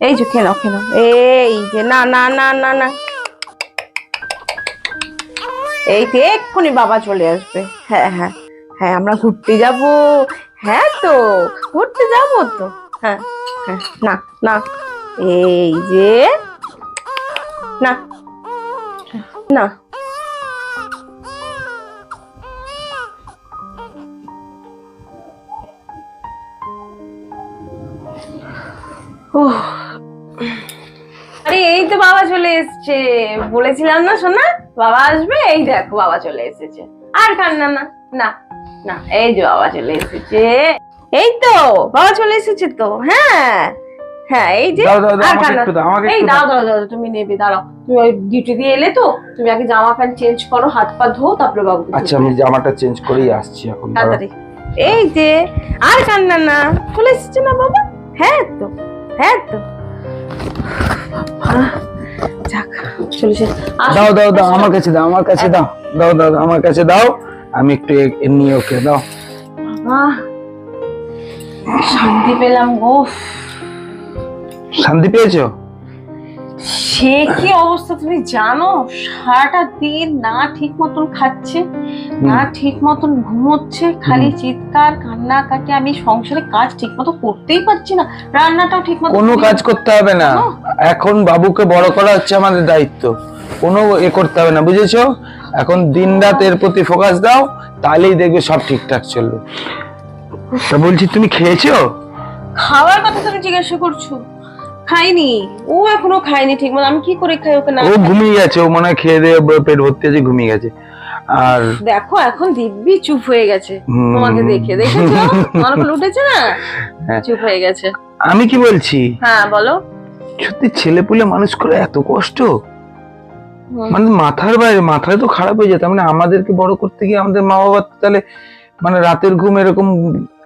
এই যে খেলো খেলো। এই যে, না না না না না। এই তো এক্ষুনি বাবা চলে আসবে। হ্যাঁ হ্যাঁ হ্যাঁ আমরা ঘুরতে যাব। হ্যাঁ তো, ঘুরতে যাব তো। হ্যাঁ হ্যাঁ না না। এই যে, না না। উহ। তো বাবা চলে এসেছে। বলেছিলাম না শোনা বাবা আসবে এই দেখো বাবা চলে এসেছে। আর কান্না না না না এই যে বাবা চলে এসেছে। এই তো বাবা চলে এসেছে তো হ্যাঁ হ্যাঁ এই যে দাও দাও দাও আর কান্না একটু দাও আমাকে এই দাও দাও। দাও দাও তুমি নেবে দাঁড়াও। তুমি ওই ডিউটি দিয়ে এলে তো তুমি আগে জামা প্যান্ট চেঞ্জ করো হাত পা ধো তারপরে বাবু আচ্ছা আমি জামাটা চেঞ্জ করেই আসছি এখন তাড়াতাড়ি। এই যে আর কান্না না। চলে এসেছে না বাবা? হ্যাঁ তো হ্যাঁ তো। দাও দাও দাও আমার কাছে দাও আমার কাছে দাও। দাও দাও আমার কাছে দাও। আমি একটু নিয়ে ওকে দাও। শান্তি পেলাম গো। শান্তি পেয়েছ? সে কি অবস্থা তুমি জানো? সারাটা দিন না ঠিক মতন খাচ্ছে না ঠিক মতন ঘুমোচ্ছে খালি চিৎকার কান্নাকাটি আমি সংসারে কাজ ঠিক মতো করতেই পারছি না। রান্নাটাও ঠিক মতো কোনো কাজ করতে হবে না। এখন বাবুকে বড় করা হচ্ছে আমাদের দায়িত্ব। কোনো এ করতে হবে না বুঝেছ? এখন দিন রাত এর প্রতি ফোকাস দাও তাহলেই দেখবে সব ঠিকঠাক চলবে। তা বলছি তুমি খেয়েছো? খাওয়ার কথা তুমি জিজ্ঞাসা করছ? খাইনি। ও এখনও খায়নি ঠিক মতো। আমি কি করে খাই ওকে না ও ঘুমিয়ে গেছে। ও মনে হয় খেয়ে দিয়ে পেট ভর্তি আছে ঘুমিয়ে গেছে। আর দেখো এখন দিব্যি চুপ হয়ে গেছে। তোমাকে দেখে। দেখেছ? উপর উঠেছে না? হ্যাঁ। চুপ হয়ে গেছে। আমি কি বলছি? হ্যাঁ বলো। সত্যি ছেলে পুলে মানুষ করে এত কষ্ট? মানে মাথার বাইরে মাথায় তো খারাপ হয়ে যেত। মানে আমাদেরকে বড় করতে গিয়ে আমাদের মা বাবা তাহলে মানে রাতের ঘুম এরকম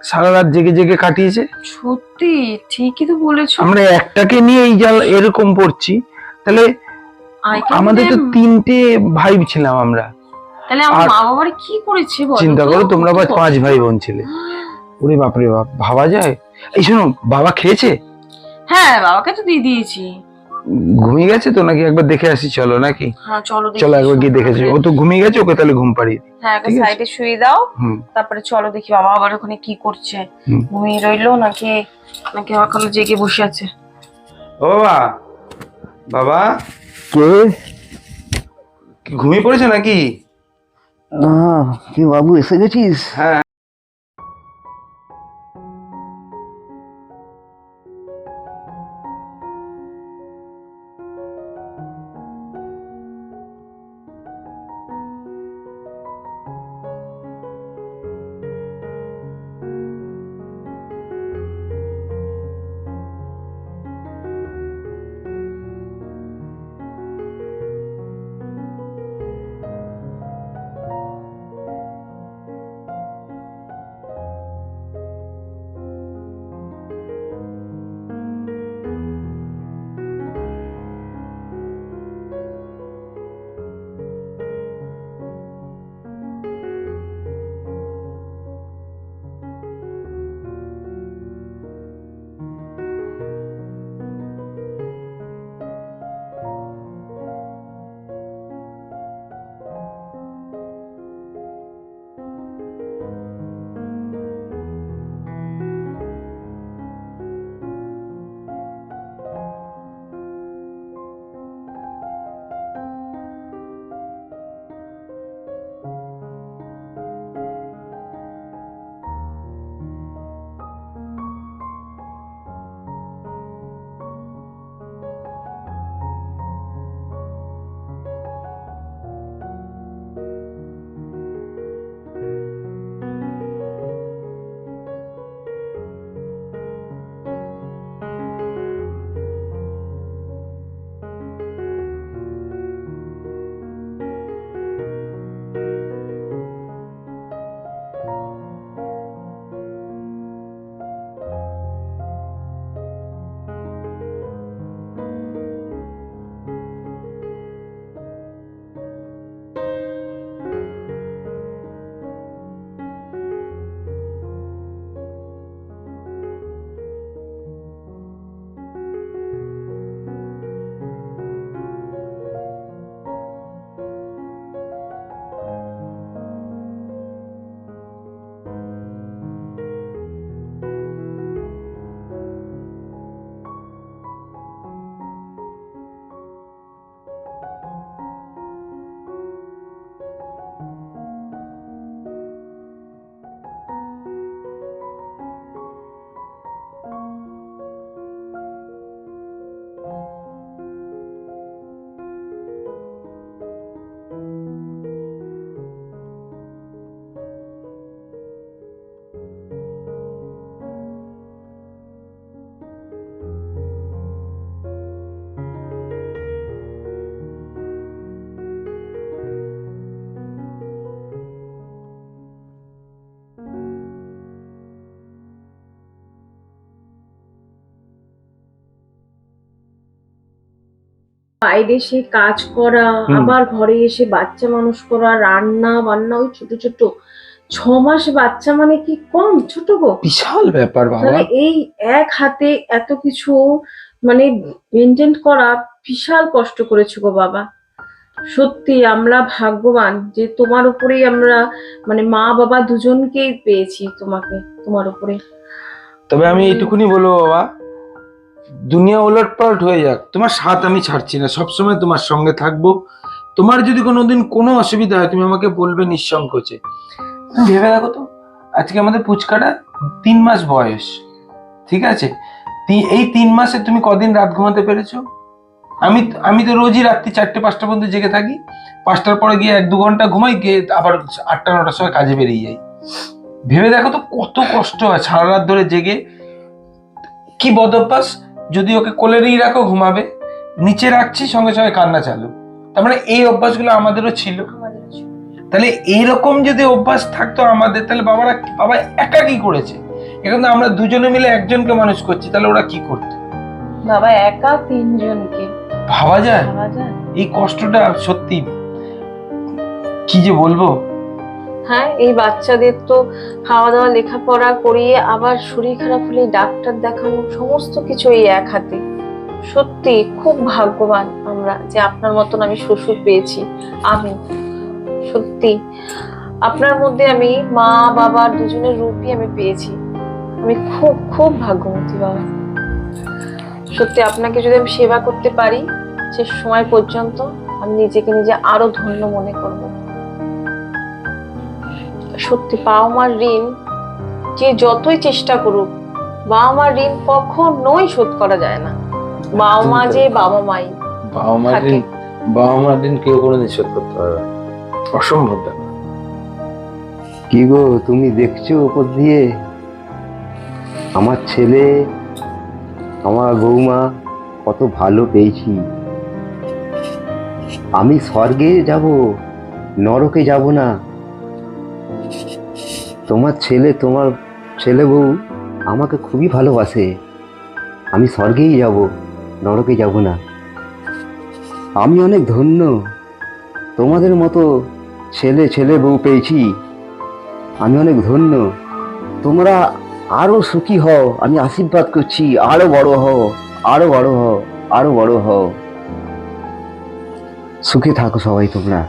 সারা রাত জেগে জেগে কাটিয়েছে। সত্যি? ঠিকই তো বলেছ। আমরা একটাকে নিয়ে এই জাল এরকম পড়ছি। তাহলে আমাদের তো তিনটে ভাই ছিলাম আমরা। তাহলে আমার মা বাবার কি করেছে বলো চিন্তা করো তোমরা আবার পাঁচ ভাই বোন ছিলে। ওরে বাপরে বাপ ভাবা যায়? এই শোনো বাবা খেয়েছে? হ্যাঁ বাবাকে তো দিয়ে দিয়েছি। ঘুমিয়ে গেছে তো নাকি? একবার দেখে আসি চলো নাকি? হ্যাঁ চলো চলো একবার গিয়ে শুয়ে দেখেছি ও তো ঘুমিয়ে গেছে ওকে তাহলে ঘুম পাড়িয়ে হ্যাঁ সাইডে শুয়ে দাও তারপরে চলো দেখি বাবা আবার ওখানে কি করছে। ঘুমিয়ে রইল নাকি নাকি এখনও জেগে বসে আছে? ও বাবা বাবা। কে? ঘুমিয়ে পড়েছে নাকি? আহ, কি বাবু এসে গেছিস? হ্যাঁ বাইরে এসে কাজ করা আবার ঘরে এসে বাচ্চা মানুষ করা রান্না বান্না ওই ছোট ছোট। ছ মাস বাচ্চা মানে কি কম? ছোট গো। বিশাল ব্যাপার বাবা। এই এক হাতে এত কিছু মানে মেনটেন করা বিশাল কষ্ট করেছ গো বাবা। সত্যি আমরা ভাগ্যবান যে তোমার উপরেই আমরা মানে মা বাবা দুজনকেই পেয়েছি তোমাকে তোমার উপরে। তবে আমি এইটুকুনি বলব বাবা। দুনিয়া ওলট পালট হয়ে যাক। তোমার সাথ আমি ছাড়ছি না, সবসময় তোমার সঙ্গে থাকব। তোমার যদি কোনোদিন কোনো অসুবিধা হয়, তুমি আমাকে বলবে নিঃসংকোচে ভেবে দেখো তো, আজকে আমাদের পুচকাটা তিন মাস বয়স, ঠিক আছে? এই তিন মাসে তুমি কদিন রাত ঘুমাতে পেরেছ? আমি আমি তো রোজই রাত্রি চারটে, পাঁচটা পর্যন্ত জেগে থাকি। পাঁচটার পরে গিয়ে এক দু ঘণ্টা ঘুমাই, গিয়ে আবার আটটা, নটার সময় কাজে বেরিয়ে যাই। ভেবে দেখো তো কত কষ্ট হয়, সারা রাত ধরে জেগে। কি বদ অভ্যাস যদি ওকে কোলে নিয়ে রাখো ঘুমাবে। নিচে রাখছি সঙ্গে সঙ্গে কান্না চালু। তার মানে এই অভ্যাসগুলো আমাদেরও ছিল। তাহলে এইরকম যদি অভ্যাস থাকতো আমাদের তাহলে বাবারা বাবা একা কি করেছে? এখন তো আমরা দুজনে মিলে একজনকে মানুষ করছি তাহলে ওরা কি করতো? বাবা একা তিনজনকে। ভাবা যায়। এই কষ্টটা সত্যি কি যে বলব? হ্যাঁ এই বাচ্চাদের তো খাওয়া দাওয়া লেখাপড়া করিয়ে আবার শরীর খারাপ হলে ডাক্তার দেখানো সমস্ত কিছু এই এক হাতে। সত্যি খুব ভাগ্যবান আমরা যে আপনার মতন আমি শ্বশুর পেয়েছি। আমি সত্যি, আপনার মধ্যে আমি মা বাবার দুজনের রূপই আমি পেয়েছি। আমি খুব খুব ভাগ্যবতী বাবা। সত্যি, আপনাকে যদি আমি সেবা করতে পারি, সে সময় পর্যন্ত আমি নিজেকে নিজে আরও ধন্য মনে করব। সত্যি বাবা মার ঋণ। যে যতই চেষ্টা করুক বাবা মার ঋণ কখনোই শোধ করা যায় না। বাবা মা যে বাবা মাই বাবা মার ঋণ বাবা মার ঋণ কেউ কোনো শোধ করতে পারবে না। অসম্ভব ব্যাপার। কি গো তুমি দেখছ উপর দিয়ে? আমার ছেলে আমার বৌমা কত ভালো পেয়েছি। আমি স্বর্গে যাব নরকে যাব না। তোমার ছেলে তোমার ছেলে বউ আমাকে খুবই ভালোবাসে। আমি স্বর্গেই যাব, নরকে যাব না। আমি অনেক ধন্য। তোমাদের মতো ছেলে ছেলে বউ পেয়েছি। আমি অনেক ধন্য। তোমরা আরও সুখী হও, আমি আশীর্বাদ করছি। আরও বড় হও, আরও বড় হও, আরও বড় হও। সুখে থাকো সবাই তোমরা।